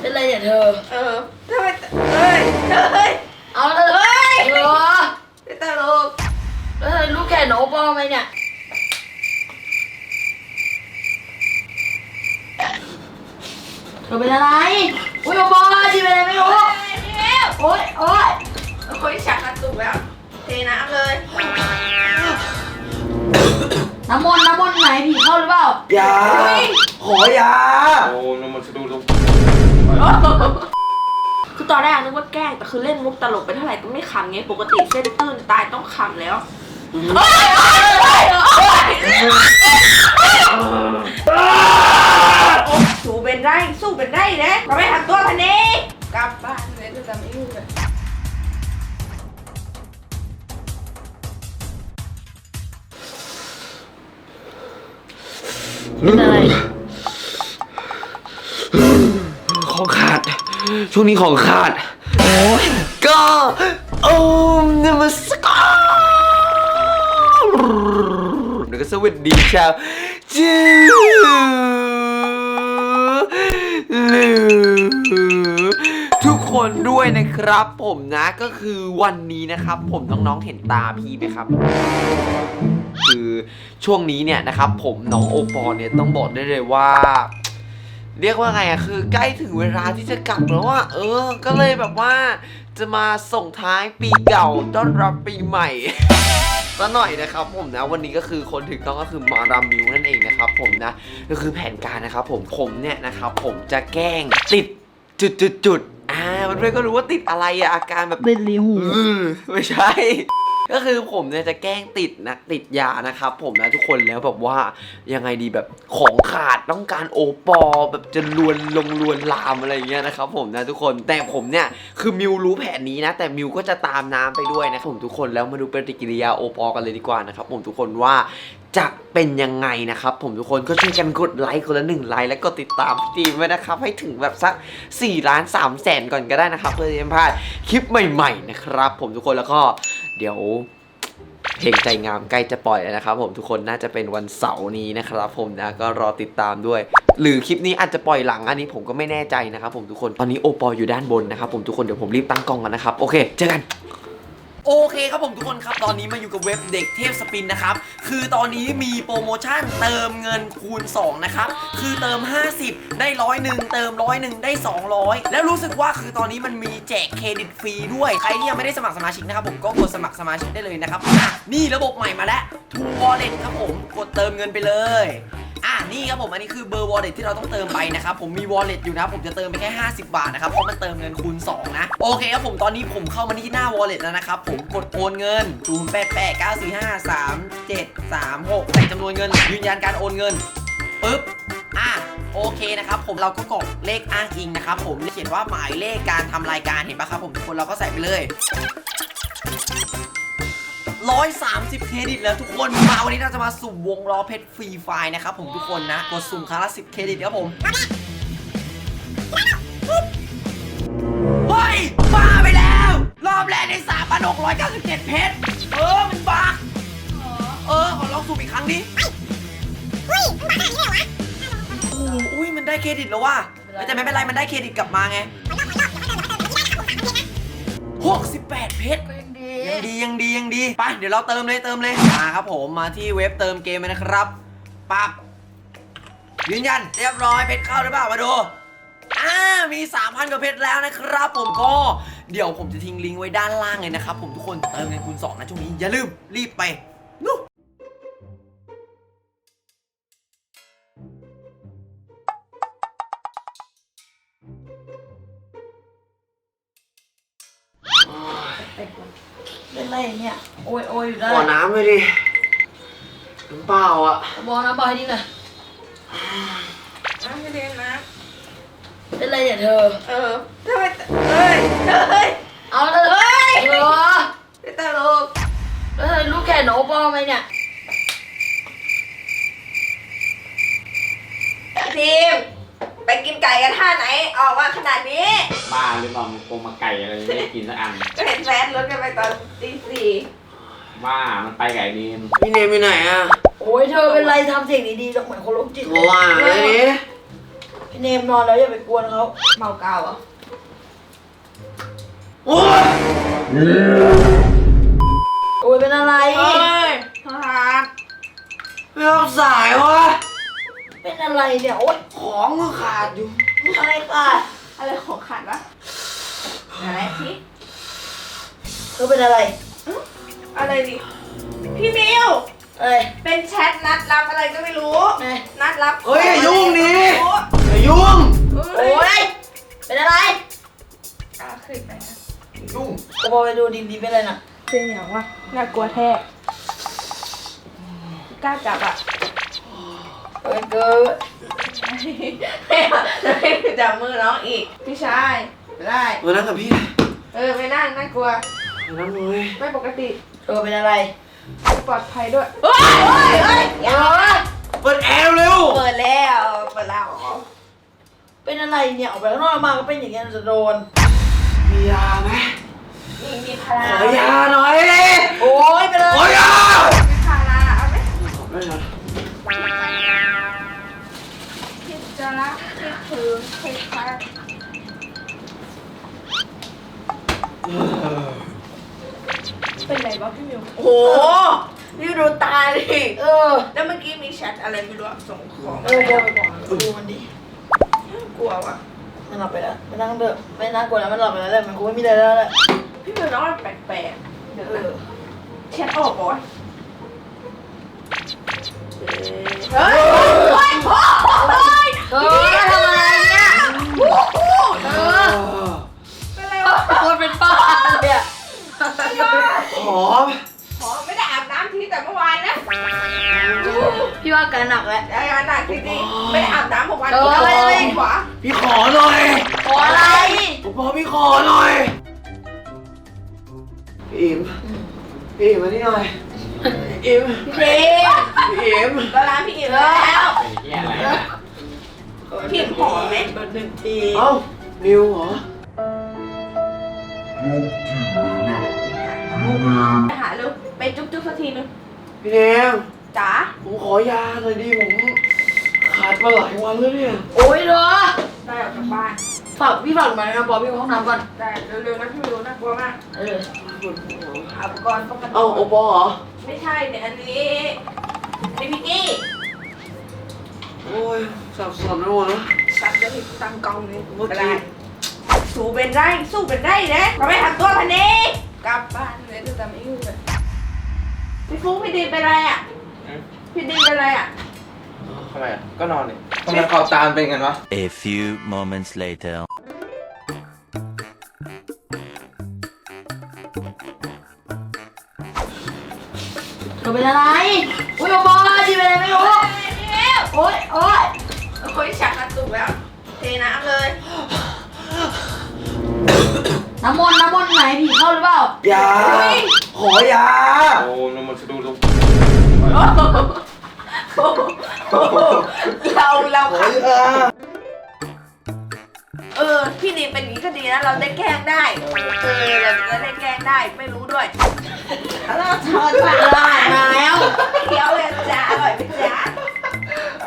เป็นไรเนี่ยเธอ เออทำไมเฮ้ยเฮ้ยเอาเธอเฮ้ยเธอไม่ตลกแล้วเธอลูกแขนโอปอไหมเนี่ย เธอเป็นอะไร อุ้ยโอปอดีเป็นอะไรไม่รู้โอ๊ยโอ๊ยโอ้ยชักกระตุกแล้วเทน้ำเลยน้ำมนต์น้ำมนต์ไหนผีเข้าหรือเปล่า ยา ขอยา โอ้นมันสะดุดลง คือตอนแรกนึกว่าแกล้งแต่คือเล่นมุกตลกไปเท่าไหร่ก็ไม่ขำไงปกติเส้นตื้นตายต้องขำแล้วเฮ้ยเฮ้ยเฮ้ยสู้เป็นไรสู้เป็นไรนะเราไม่ทำตัวพันนี้กลับบ้านเลยจะไม่ยุ่งเลยเช่วงนี้ของขาด โอ้ยก็โอ้มนมัสการแล้วก็สวัสดีชาวจูทุกคนด้วยนะครับผมนะก็คือวันนี้นะครับ ผมน้องๆเห็นตาพี่ไหมครับคือช่วงนี้เนี่ยนะครับ ผมน้องโอปอลเนี่ยต้องบอกได้เลยว่า เรียกว่าไงอะคือใกล้ถึงเวลาที่จะกลับแล้วอะเออ ก็เลยแบบว่า จะมาส่งท้ายปีเก่าต้อนรับปีใหม่ ซะหน่อยนะครับผมนะวันนี้ก็คือคนถึงต้องก็คือมารามิวนั่นเองนะครับผมนะก็คือแผนการนะครับผมผมเนี่ยนะครับผมจะแกล้งติดจุดจุดจุดๆๆอ่ามันเพื่อนๆก็รู้ว่าติดอะไรอะอาการแบบเป็นรีหูอืมไม่ใช่ ก็คือผมเนี่ยจะแกล้งติดนะติดยานะครับผมนะทุกคนแล้วแบบว่ายังไงดีแบบของขาดต้องการโอปอลแบบจะลวนลงลวนลามอะไรเงี้ยนะครับผมนะทุกคนแต่ผมเนี่ยคือมิวรู้แผนนี้นะ แต่มิวก็จะตามน้ำไปด้วยนะครับผมทุกคนแล้วมาดูปฏิกิริยาโอปอลกันเลยดีกว่านะครับผมทุกคนว่า จะเป็นยังไงนะครับผมทุกคนก็ช่วยกันกดไลค์คนละหนึ่งไลค์แล้วก็ติดตามพี่ทีมไว้นะครับ ให้ถึงแบบสัก4ล้าน3แสนก่อนก็ได้นะครับ เพื่อที่จะไม่พลาดคลิปใหม่ๆนะครับ ผมทุกคนแล้วก็เดี๋ยวเพลงใจงามใกล้จะปล่อยแล้วนะครับ ผมทุกคนน่าจะเป็นวันเสาร์นี้นะครับ ผมนะก็รอติดตามด้วย หรือคลิปนี้อาจจะปล่อยหลังอันนี้ผมก็ไม่แน่ใจนะครับ ผมทุกคนตอนนี้โอปอลอยู่ด้านบนนะครับผมทุกคนเดี๋ยวผมรีบตั้งกล้องกันนะครับโอเคเจอกัน โอเคครับผมทุกคนครับ ตอนนี้มาอยู่กับเว็บเด็กเทพสปินนะครับ คือตอนนี้มีโปรโมชั่นเติมเงินคูณ 2 นะครับ คือเติม 50 ได้ร้อยหนึ่งเติมร้อยหนึ่งได้ 200 แล้วรู้สึกว่าคือตอนนี้มันมีแจกเครดิตฟรีด้วย ใครที่ยังไม่ได้สมัครสมาชิกนะครับผมก็กดสมัครสมาชิกได้เลยนะครับอะนี่ระบบใหม่มาแล้ว True Wallet ครับผมกดเติมเงินไปเลย นี่ครับผมอันนี้คือเบอร์ wallet ที่เราต้องเติมไปนะครับผมมี wallet อยู่นะผมจะเติมไปแค่ 50 บาทนะครับเพราะมันเติมเงินคูณ2นะโอเคครับผมตอนนี้ผมเข้ามาที่หน้า wallet แล้วนะครับผมกดโอนเงิน0 8 8 9 4 5 3 7 3 6ใส่จำนวนเงิน ยืนยันการโอนเงินปึ๊บอะโอเคนะครับผมเราก็กรอกเลขอ้างอิงนะครับผมเขียนว่าหมายเลขการทำรายการเห็นปะครับผมทุกคนเราก็ใส่ไปเลย 130 เครดิตแล้วทุกคน มาวันนี้เราจะมาสุ่มวงล้อเพชรฟรีไฟล์นะครับผมทุกคนนะ กดสุ่มครั้งละ10 เครดิตครับผม เฮ้ย บ้าไปแล้ว รอบแรกใน3,697 เพชร เออ มันบ้าเออ ขอลองสุ่มอีกครั้งดิโอ้โหอุ้ยมันได้เครดิตแล้วว่ะเฮ้ยแต่ไม่เป็นไร มันได้เครดิตกลับมาไง 68 เพชร ก็ยังดียังดียังดียังดี ไป เดี๋ยวเราเติมเลยเติมเลยมาครับผมมาที่เว็บเติมเกมเลยนะครับปั๊บยืนยันเรียบร้อยเพชรเข้าหรือเปล่ามาดูอ่ามี 3,000 กว่าเพชรแล้วนะครับ ผมก็เดี๋ยวผมจะทิ้งลิงก์ไว้ด้านล่างเลยนะครับผมทุกคนเติมเงินคูณ2นะช่วงนี้อย่าลืมรีบไปนู่น เป็นไรเนี่ย โอยโอยอยู่ได้ขอน้ำเลยดิน้ำเปล่าอะมองน้ำบอยนี่หน่อยน้ำไม่เรียนนะเป็นไรเนี่ยเธอ เออทำไมเฮ้ยเฮ้ยเอาเธอเฮ้ยเธอไม่ตลกแล้วเธอลูกแขนโอปอไหมเนี่ยทีมไป กินไก่กันท่าไหนออกมาขนาดนี้ บ้าหรือเปล่ามึงโกงมาไก่อะไรไม่ได้กินสักอัน ก็เห็นแฟนรถกันไปตอนตีสี่ว่ามันไปไก่เนมพี่เนมอยู่ไหนอะโอ้ยเธอเป็นไรทำเสียงดีๆแล้วเหมือนคนโรคจิตโทรว่าเลยดิพี่เนมนอนแล้วอย่าไปกวนเขาเมากาวเหรอโอ้ยโอ้ยเป็นอะไร เฮ้ยทหารไม่รับสายวะ เป็นอะไรเนี่ยโอ๊ยของก็ขาดอยู่ อะไรกัดอะไรของขาดวะอะไรสิเธอเป็นอะไรอะไรดิพี่มิวอะไรเป็นแชทนัดรับอะไรก็ไม่รู้ไหนนัดรับเฮ้ยอย่ายุ่งดิ อย่ายุ่งเฮ้โอ้ยยเป็นอะไรอะขึ้นไปนะอย่ายุ่งโอ้โหไปดูดีๆเป็นอะไรน่ะเป็นอย่างวะน่ากลัวแท้กล้าจับอะ เอ้ยเกิดไม่เอาไม่จับมือน้องอีก พี่ชายไม่ได้ มานั่งกับพี่เออไม่นั่งน่ากลัว มานั่งเลยไม่ปกติเธอเป็นอะไร ปลอดภัยด้วยเฮ้ยเฮ้ยเฮ้ยอย่าเปิดแอร์เร็วเปิดแล้วเปิดแล้วเป็นอะไรเนี่ยออกไปข้างนอกมาก็เป็นอย่างเงี้ยจะโดนมียาไหมมีมีพาราขอยาหน่อยโอ้ยเป็นอะไรขอยามีพาราเอาไหม คิดถึงคิดพักเป็นไรวะพี่มิวโอ้โหนี่ดูตาดิเออ แล้วเมื่อกี้มีแชทอะไรไม่รู้อะส่งของเออบอกไปบอกดูมันดิกลัวว่ะมันหลับไปแล้วไม่นั่งเถอะไม่น่ากลัวแล้วมันหลับไปแล้วแหละมันคงไม่มีอะไรแล้วแหละพี่มิวน้องมันแปลกๆเออแชทออกปะ หอมอ๋อไม่ได้อาบน้ำทีแต่เมื่อวานนะพี่ว่าการหนักแล้วอาการหนักจริงๆไม่ได้อาบน้ำผมวันเอออะไรไม่ดีกว่าพี่ขอหน่อยขออะไรผมบอกพี่ขอหน่อยพี่อิมพี่อิมมานี่หน่อยพี่อิมพี่พี่อิมก็ร้านพี่อิ่มแล้วเป็นเหี้ยอะไรนะพี่อิ่มหอมไหมโดนหนึ่งทีเอ้านิวเหรอไป หาลูกไปจุ๊บจุ๊บสักทีนึงพี่เนมจ๋าผมขอยาหน่อยดิผมขาดมาหลายวันแล้วเนี่ย โอ้ยเธอได้ออกจากบ้านฝากพี่ฝากมานะครับบอกพี่เข้าห้องน้ำก่อนได้เร็วๆนะพี่รู้น่ากลัวมาก เออหาอุปกรณ์ป้องกันเอ้าโอปอเหรอ ไม่ใช่เนี่ยอันนี้นี่พี่กี้โอ้ยสับสนไปหมดแล้วตัดเลยตั้งกล้องนี่เมื่อกี้ก็ได้สู้เป็นได้สู้เป็นได้นะก็ไม่ทำตัวพันนี้ กลับบ้านเลยจะไม่ยุ่งเลยพี่ฟุ๊กพี่ดีนเป็นไรอะพี่ดีนเป็นไรอะทำไมอะก็นอนเนี่ยทำไมคอตามเป็นกันวะ A few moments later. เธอเป็นอะไร อุ้ยโอ้บอดีเป็นอะไรไม่รู้ โอ๊ยโอ๊ยโอ้ยชักกระตุกแล้ว เทน้ำเลย น้ำมนต์น้ำมนต์ไหนผีเข้าหรือเปล่า ยา ขอยา โอ้นมันสะดูตรงเราเราขอค่ะยา เออพี่ดีนเป็นอย่างนี้ก็ดีนะ เราได้แกล้งได้ เออเราได้แกล้งได้ไม่รู้ด้วยแล้วเธอจะได้มาแล้วเคี้ยวเลยจ้าอร่อยไหมจ้า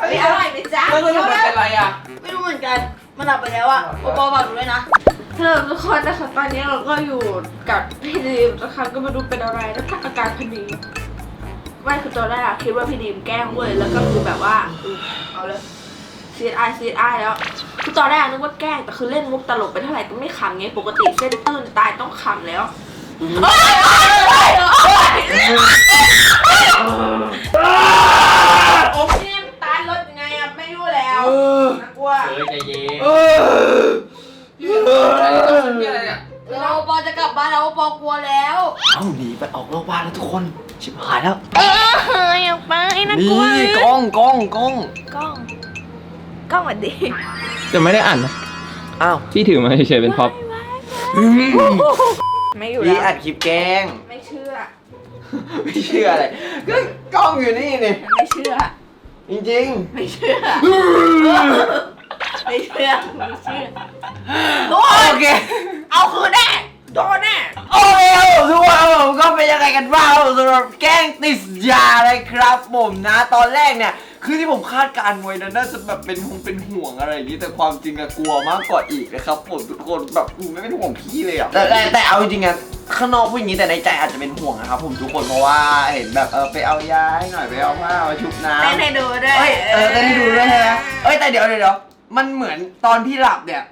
ไม่อร่อยไหมจ้าแล้วทำไมเป็นไรอะ ไม่รู้เหมือนกัน มันหลับไปแล้วอะโอปอฝากดูด้วยนะ เธอทุกคนนะคะตอนนี้เราก็อยู่กับพี่ดีมนะคะก็มาดูเป็นอะไรแล้วอาการพอดีไม่คือตอนแรกอะคิดว่าพี่ดีมแกล้งเว้ยแล้วก็คือแบบว่าอืมเอาเลยซีดไอซีดไอแล้วคือตอนแรกนึกว่าแกล้งแต่คือเล่นมุกตลกไปเท่าไหร่ก็ไม่ขำไงปกติเส้นตื้นตายต้องขำแล้วเฮ้ยเฮ้ยเฮ้ยเฮ้ยโอ้พี่ตายรถยังไงอะไม่รู้แล้วเออน่ากลัว เออใจเย็น เออ จะกลับบ้านแล้วโอปอกลัวแล้ว เอ้าหนีไปออกนอกบ้านแล้วทุกคน ชิบหายแล้ว เอออยากไปน่ากลัวนี่กล้องกล้องกล้องกล้องกล้องสวัสดีจะไม่ได้อ่านนะอ้าวพี่ถือมาเฉยๆเป็นพ็อปไม่อยู่พี่แล้วอัดคลิปแกล้ง ไม่เชื่อ ไม่เชื่ออะไรก็กล้องอยู่นี่นี่ไม่เชื่อ จริงไม่เชื่อๆไม่เชื่อไม่เชื่อโอเค เอาคืนแน่ โดนแน่โอเคครับผมทุกคนผมก็เป็นยังไงกันบ้างครับผมสำหรับแกล้งติดยาเลยครับผมนะตอนแรกเนี่ย คือที่ผมคาดการณ์ไว้นะน่าจะแบบเป็นคงเป็นห่วงอะไรอย่างนี้แต่ความจริงอะกลัวมากกว่าอีกนะครับผมทุกคนแบบผมไม่เป็นห่วงพี่เลยอะแต่แต่แต่เอาจริงๆอะข้างนอกพูดอย่างนี้แต่ในใจอาจจะเป็นห่วงนะครับผมทุกคนเพราะว่าเห็นแบบเออไปเอายาให้หน่อยไปเอาผ้ามาชุบน้ำเต้นให้ดูด้วยเอ้ยเออได้ดูด้วยใช่ไหมเอ้ยแต่เดี๋ยวเดี๋ยวเดี๋ยวมันเหมือนตอนพี่หลับเนี่ย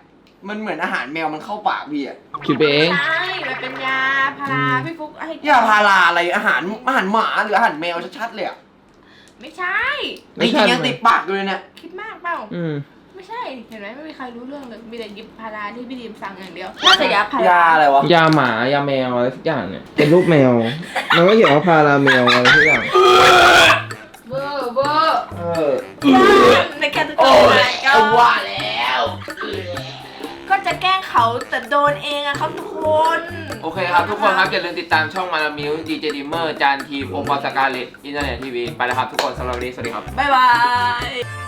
มันเหมือนอาหารแมวมันเข้าปากพี่อะคิดไปเอง ใช่มันเป็นยาพาราพี่ฟุกให้ยาพาราอะไรอาหารอาหารหมาหรืออาหารแมวชัดๆเลยอะไม่ใช่ ไม่จใช่ริงๆยังติดปากอยู่เลยเนี่ยคิดมากเปล่า อืม ไม่ใช่ เห็นไหมไม่มีใครรู้เรื่องเลยมีแต่หยิบพาราที่พี่ดีมสั่งอย่างเดียวน่าจะยาพารายาอะไรวะยาหมายาแมวอะไรสักอย่างเนี่ย เป็นรูปแมว มันก็เขียนว่าพาราแมวอะไรสักอย่าง เบอร์เบอร์เออ ในแคตตาโอ้ล็ยเอาว่าแล้วก็ จะแกล้งเขาแต่โดนเองอะครับทุกคนโอเคครับทุกคนครับอย่าลืมติดตามช่องมารามิวดีเจดิมเมอร์จานทีโอปอสกาเลตอินเทอร์เน็ตทีวีไปแล้วครับทุกคนสำหรับวันนี้สวัสดีครับ บ๊ายบาย